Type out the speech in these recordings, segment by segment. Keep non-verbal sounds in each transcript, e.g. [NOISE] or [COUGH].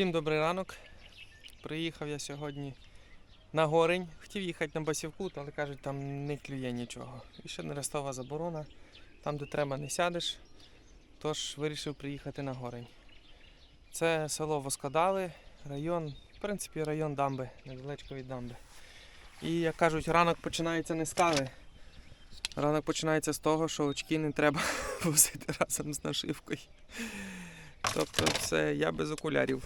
Всім добрий ранок. Приїхав я сьогодні на горень. Хотів їхати на Басівкут, але кажуть, там не клює нічого. І ще нерестова заборона. Там, де треба, не сядеш. Тож вирішив приїхати на горень. Це село Воскодали, район, в принципі, район дамби, недалечко від дамби. І як кажуть, ранок починається не з кави. Ранок починається з того, що очки не треба [LAUGHS] возити разом з нашивкою. Тобто це я без окулярів.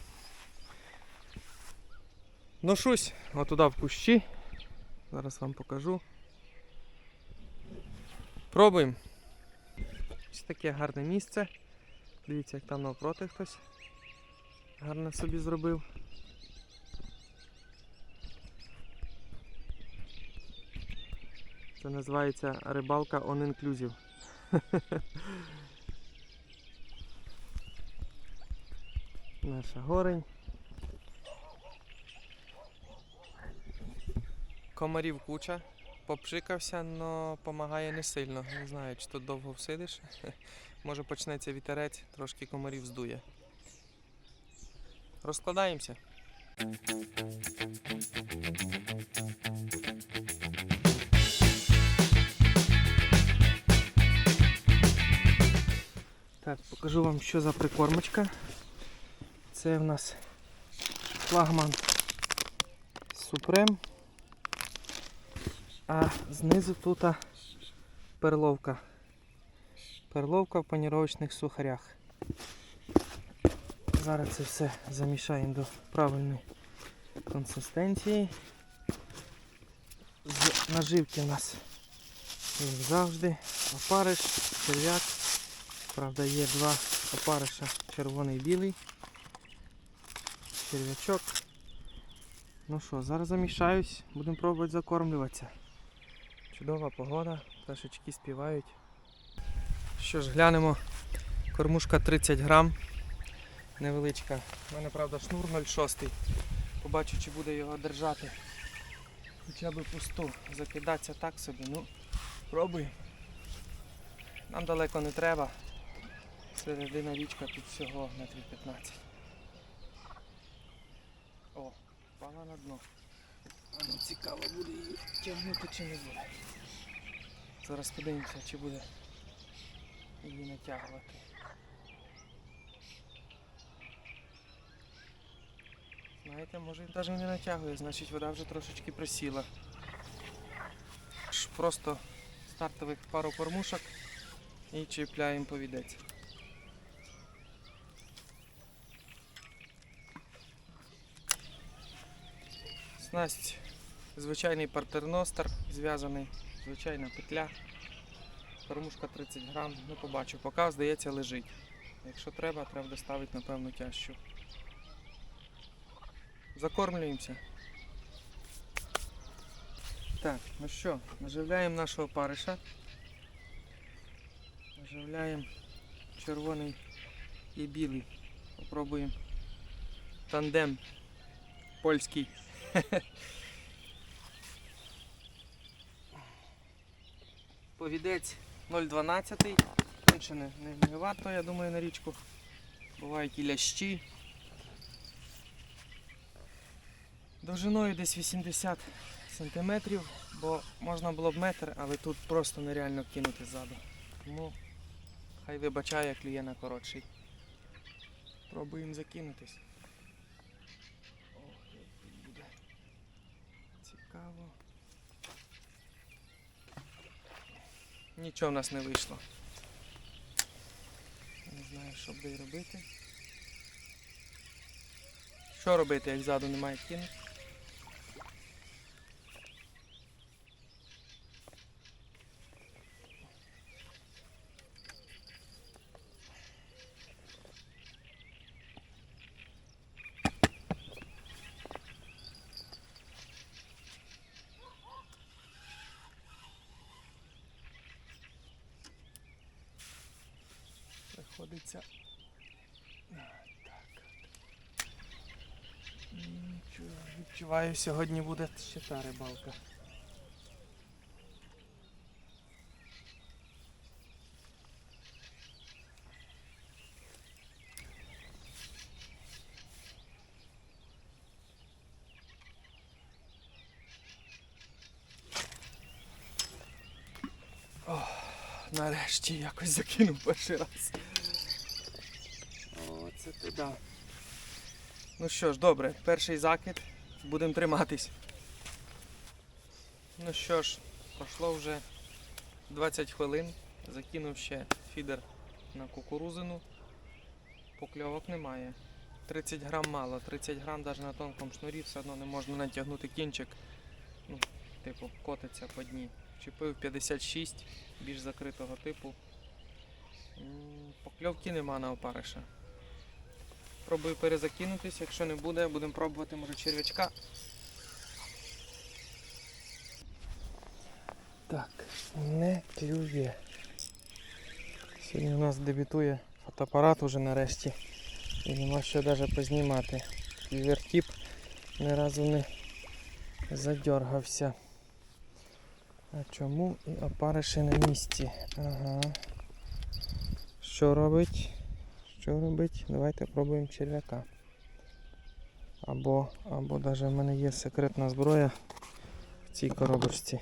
Ношусь отуда в кущі. Зараз вам покажу. Пробуємо. Ось таке гарне місце. Дивіться, як там навпроти хтось гарно собі зробив. Це називається рибалка on inclusive. [LAUGHS] Наша горень. Комарів куча. Попшикався, але допомагає не сильно. Не знаю, чи тут довго всидиш. [LAUGHS] Може почнеться вітерець, трошки комарів здує. Розкладаємося. Так, покажу вам, що за прикормочка. Це в нас флагман Супрем. А знизу тут перловка. Перловка в паніровочних сухарях. Зараз це все замішаємо до правильної консистенції. З наживки у нас як завжди опариш, черв'як. Правда, є два опариша, червоний і білий. Черв'ячок. Ну що, зараз замішаюсь, будемо пробувати закормлюватися. Чудова погода, пташечки співають. Що ж, глянемо. Кормушка 30 грам. Невеличка. У мене, правда, шнур 0,6. Побачу, чи буде його держати. Хоча б пусту. Закидатися так собі. Ну, пробуй. Нам далеко не треба. Середина річка тут всього метрів 15. О, впала на дно. А цікаво буде її тягнути чи не буде. Зараз подивимося, чи буде її натягувати. Знаєте, може і навіть не натягує, значить вода вже трошечки присіла. Просто стартових пару кормушок і чіпляємо повідець. Снасть звичайний партерностер, зв'язаний, звичайна петля. Кормушка 30 грам, ну побачу, поки здається лежить. Якщо треба, треба доставити напевно тяжчу. Закормлюємося. Так, ну що, наживляємо нашого париша. Наживляємо червоний і білий. Попробуємо тандем польський. [LAUGHS] Повідець 0,12. Він ще не, не, не варто, я думаю, на річку. Бувають і лящі. Довжиною десь 80 сантиметрів, бо можна було б метр, але тут просто нереально кинути ззаду. Тому хай вибачає клює на коротший. Пробуємо закинутись. Ох, як тут буде. Цікаво. Нічого в нас не вийшло. Не знаю, що буде робити. Що робити, як ззаду немає кинути? Відчуваю, сьогодні буде ще та рибалка. Нарешті якось закинув перший раз. О, це туди. Ну що ж, добре, перший закид. Будемо триматись. Ну що ж, пройшло вже 20 хвилин. Закинув ще фідер на кукурузину. Покльовок немає. 30 грам мало, 30 грам навіть на тонкому шнурі все одно не можна натягнути кінчик. Ну, типу, котиться по дні. Чіпив 56, більш закритого типу. Покльовки нема на опариша. Пробую перезакинутись, якщо не буде, будемо пробувати може черв'ячка. Так, не клює. Сьогодні у нас дебютує фотоапарат уже нарешті. І нема що навіть познімати. І вертіп ні разу не задергався. А чому і опариші на місці? Ага. Що робить? Що робить? Давайте пробуємо черв'яка. Або, або навіть в мене є секретна зброя в цій коробочці.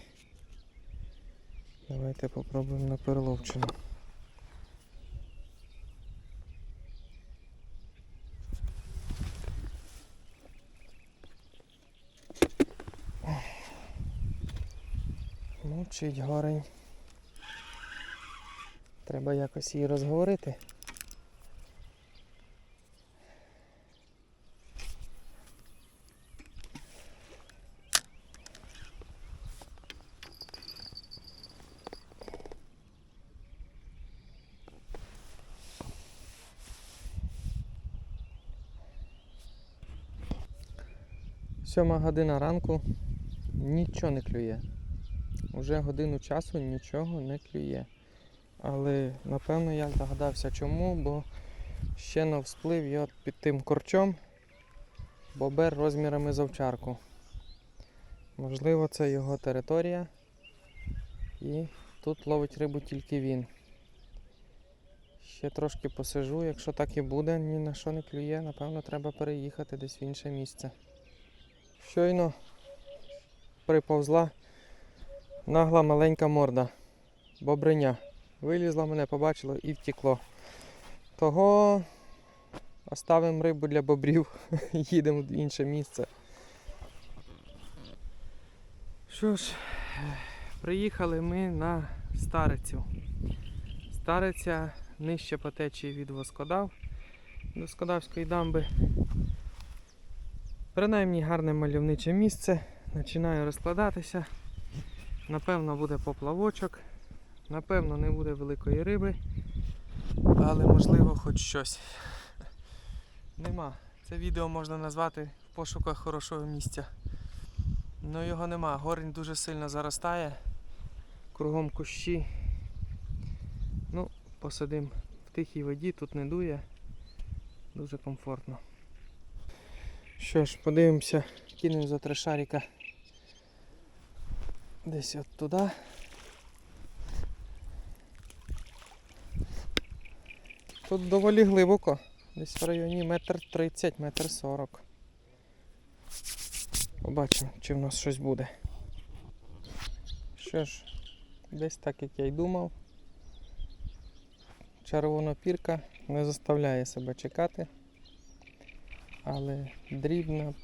Давайте попробуємо на перловчину. Мовчить горень. Треба якось її розговорити. Сьома година ранку нічого не клює. Уже годину часу нічого не клює. Але напевно я здогадався чому, бо ще не всплив я під тим корчом бобер розмірами з овчарку. Можливо, це його територія. І тут ловить рибу тільки він. Ще трошки посижу, якщо так і буде, ні на що не клює, напевно, треба переїхати десь в інше місце. Щойно приповзла нагла маленька морда. Бобриня. Вилізла мене, побачило і втекло. Того оставимо рибу для бобрів, [LAUGHS] їдемо в інше місце. Що ж, приїхали ми на старицю. Стариця нижче по течії від Воскодав до Скодавської дамби. Принаймні гарне мальовниче місце. Починає розкладатися. Напевно буде поплавочок. Напевно не буде великої риби. Але можливо хоч щось. Нема. Це відео можна назвати в пошуках хорошого місця. Ну його нема. Горень дуже сильно заростає. Кругом кущі. Ну, посидим в тихій воді, тут не дує. Дуже комфортно. Що ж, подивимося, кинемо за три шарика десь от туди. Тут доволі глибоко, десь в районі метр тридцять, метр сорок. Побачимо, чи в нас щось буде. Що ж, десь так як я й думав. Червонопірка не заставляє себе чекати, але дрібна,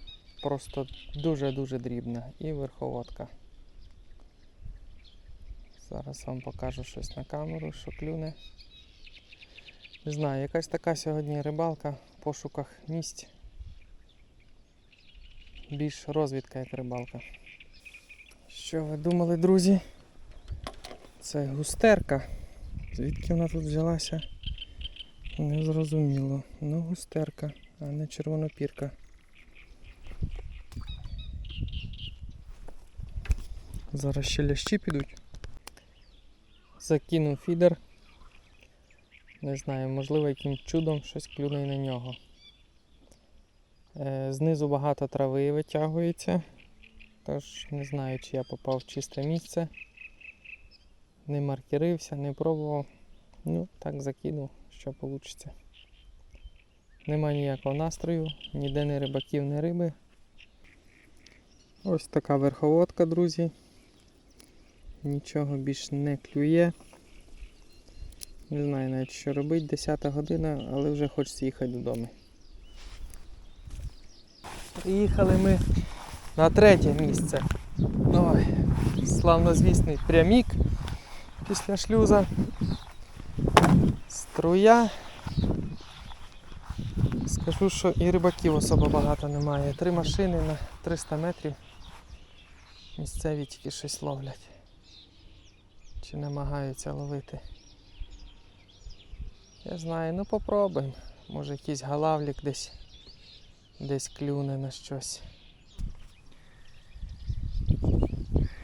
просто дуже-дуже дрібна і верховодка. Зараз вам покажу щось на камеру, що клюне. Не знаю, якась така сьогодні рибалка в пошуках місць. Більш розвідка, як рибалка. Що ви думали, друзі? Це густерка. Звідки вона тут взялася? Не зрозуміло. Ну, густерка, а не червонопірка. Зараз ще лящі підуть. Закинув фідер. Не знаю, можливо, яким чудом щось клюне на нього. Е, знизу багато трави витягується. Тож не знаю, чи я попав в чисте місце. Не маркерився, не пробував. Ну, так закинув, що вийде. Нема ніякого настрою, ніде не рибаків, не риби. Ось така верховодка, друзі. Нічого більш не клює. Не знаю навіть що робити, 10 година, але вже хочеться їхати додому. Приїхали ми на третє місце. Ой, славнозвісний прямік після шлюза. Струя. Скажу, що і рибаків особо багато немає. Три машини на 300 метрів. Місцеві тільки щось ловлять. Чи намагаються ловити. Я знаю, ну попробуємо. Може якийсь галавлік десь десь клюне на щось.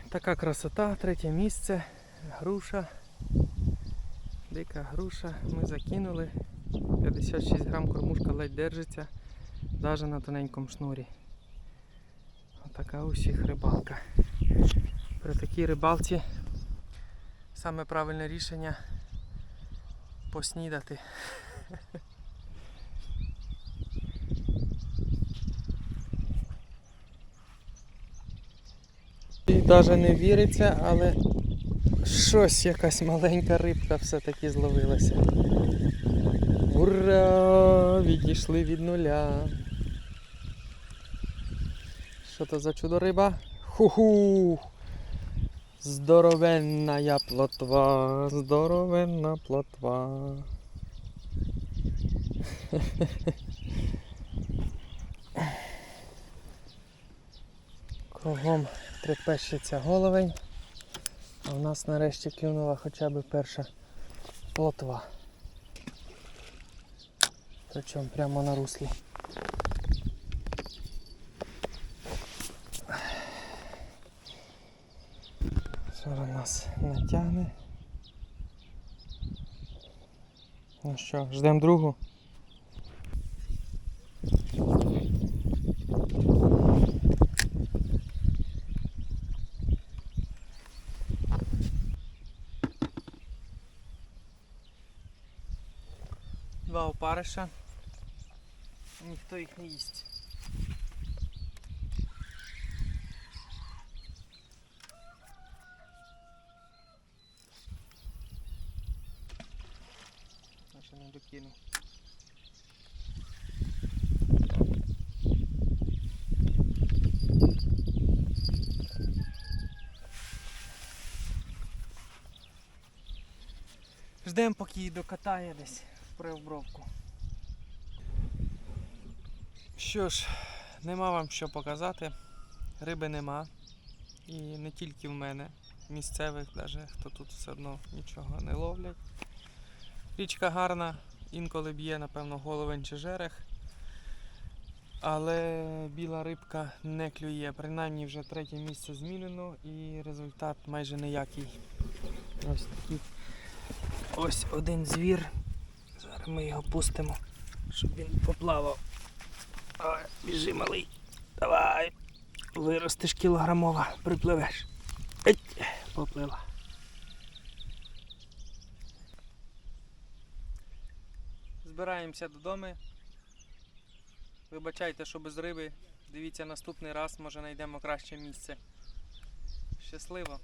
Така красота, третє місце, груша. Дика груша. Ми закинули. 56 грам кормушка ледь держиться, навіть на тоненькому шнурі. Отака усіх рибалка. При такій рибалці саме правильне рішення поснідати. І навіть не віриться, але щось якась маленька рибка все-таки зловилася. Ура! Відійшли від нуля. Що то за чудо риба? Ху-ху! Здоровенна я плотва, здоровенна плотва. Кругом трепещеться головень, а в нас нарешті клюнула хоча б перша плотва. Причому прямо на руслі. Зараз нас натягне. Ну що, ждемо другу. Два опариша. Ніхто їх не їсть. Ще не. Ждемо, поки її докатає десь в приобровку. Що ж, нема вам що показати. Риби нема. І не тільки в мене, місцевих, навіть хто тут все одно нічого не ловлять. Річка гарна, інколи б'є, напевно, головень чи жерех. Але біла рибка не клює. Принаймні вже третє місце змінено і результат майже ніякий. Ось такий. Ось один звір. Зараз ми його пустимо, щоб він поплавав. Ой, біжи, малий. Давай. Виростеш кілограмова, припливеш. Еть, поплила. Збираємося додому. Вибачайте, що без риби. Дивіться наступний раз, може знайдемо краще місце. Щасливо!